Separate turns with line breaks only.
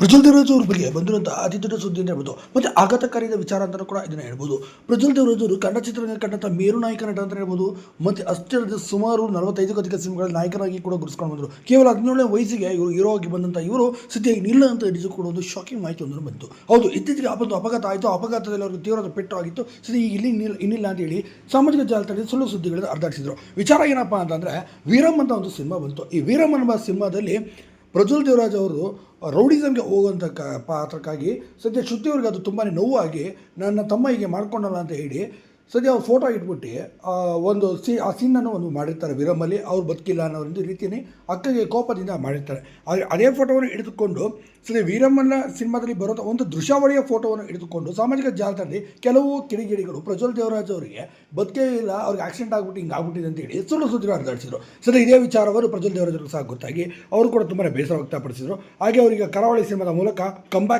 ಪ್ರಜ್ವಲ್ ದೇವರಾಜ್ ಅವ್ರ ಬಗ್ಗೆ ಬಂದಿರುವಂಥ ಅತಿ ದೊಡ್ಡ ಸುದ್ದಿ ಅಂತ ಹೇಳ್ಬೋದು. ಮತ್ತು ಆಘಾತಕಾರಿಯಾದ ವಿಚಾರ ಅಂತಲೂ ಕೂಡ ಇದನ್ನ ಹೇಳ್ಬೋದು. ಪ್ರಜ್ವಲ್ ದೇವರಾಜ್ ಅವರು ಕನ್ನಡ ಚಿತ್ರರಂಗ ಕಂಡಂಥ ಮೇರು ನಾಯಕ ನಟ ಅಂತ ಹೇಳ್ಬೋದು. ಮತ್ತು ಅಷ್ಟೇ ಸುಮಾರು ನಲವತ್ತೈದಕ್ಕೂ ಅಧಿಕ ಸಿನಿಮಾಗಳ ನಾಯಕನಾಗಿ ಕೂಡ ಗುರುಸ್ಕೊಂಡು ಬಂದರು. ಕೇವಲ ಹದಿನೇಳನೇ ವಯಸ್ಸಿಗೆ ಇವರು ಹೀರೋ ಆಗಿ ಬಂದಂಥ ಇವರು ಸದ್ಯ ಇಲ್ಲ ಅಂತ ನಿಜ ಕೂಡ ಒಂದು ಶಾಕಿಂಗ್ ಮಾಹಿತಿ ಒಂದನ್ನು ಬಂತು. ಹೌದು, ಇತ್ತೀಚೆಗೆ ಒಂದು ಅಪಘಾತ ಆಯಿತು. ಅಪಘಾತದಲ್ಲಿ ಅವರಿಗೆ ತೀವ್ರವಾದ ಪೆಟ್ಟು ಆಗಿತ್ತು. ಸದ್ಯ ಈಗ ಇಲ್ಲಿ ಇನ್ನಿಲ್ಲ ಅಂತ ಹೇಳಿ ಸಾಮಾಜಿಕ ಜಾಲತಾಣದಲ್ಲಿ ಸುಳ್ಳು ಸುದ್ದಿಗಳನ್ನು ಅರ್ಧಾಡಿಸಿದ್ರು ವಿಚಾರ ಏನಪ್ಪ ಅಂತಂದರೆ ವೀರಮ್ ಅಂತ ಒಂದು ಸಿನಿಮಾ ಬಂತು. ಈ ವೀರಮ್ ಅನ್ನುವ ಸಿನಿಮಾದಲ್ಲಿ ಪ್ರಜ್ವಲ್ ದೇವರಾಜ್ ಅವರು ರೌಡಿಸಮ್ಗೆ ಹೋಗುವಂಥ ಕ ಪಾತ್ರಕ್ಕಾಗಿ ಸದ್ಯ ಶ್ರುತಿ ಅವ್ರಿಗೆ ಅದು ತುಂಬಾ ನೋವಾಗಿ ನನ್ನ ತಮ್ಮ ಹೀಗೆ ಮಾಡ್ಕೊಂಡಲ್ಲ ಅಂತ ಹೇಳಿ ಸದ್ಯ ಅವ್ರು ಫೋಟೋ ಇಟ್ಬಿಟ್ಟು ಒಂದು ಸಿ, ಆ ಸೀನನ್ನು ಒಂದು ಮಾಡಿರ್ತಾರೆ, ವಿರಮಲ್ಲಿ. ಅವ್ರು ಬದುಕಿಲ್ಲ ಅನ್ನೋ ಒಂದು ರೀತಿಯಲ್ಲಿ ಅಕ್ಕಗೆ ಕೋಪದಿಂದ ಮಾಡಿರ್ತಾರೆ. ಆದರೆ ಅದೇ ಫೋಟೋವನ್ನು ಹಿಡಿದುಕೊಂಡು ಸದ್ಯ ವೀರಮ್ಮನ ಸಿನಿಮಾದಲ್ಲಿ ಬರೋ ಒಂದು ದೃಶ್ಯಾವಳಿಯ ಫೋಟೋವನ್ನು ಹಿಡಿದುಕೊಂಡು, ಸಾಮಾಜಿಕ ಜಾಲತಾಣದಲ್ಲಿ ಕೆಲವು ಕಿಡಿಗಿಡಿಗಳು, ಪ್ರಜ್ವಲ್ ದೇವರಾಜ್ ಅವರಿಗೆ ಬದುಕೇ ಇಲ್ಲ, ಅವ್ರಿಗೆ ಆಕ್ಸಿಡೆಂಟ್ ಆಗ್ಬಿಟ್ಟು ಹಿಂಗೆ ಆಗ್ಬಿಟ್ಟಿದೆ ಅಂತೇಳಿ ಸುಳ್ಳು ಸುದ್ದಿ ಹರಿದಾಡಿಸಿದ್ರು ಸದ್ಯ ಇದೇ ವಿಚಾರವನ್ನು ಪ್ರಜ್ವಲ್ ದೇವರಾಜ್ ಸಹ ಗೊತ್ತಾಗಿ, ಅವರು ಕೂಡ ತುಂಬಾ ಬೇಸರ ವ್ಯಕ್ತಪಡಿಸಿದರು. ಹಾಗೆ ಅವರಿಗೆ ಕರಾವಳಿ ಸಿನಿಮಾದ ಮೂಲಕ ಕಂಬ್ಯಾಕ್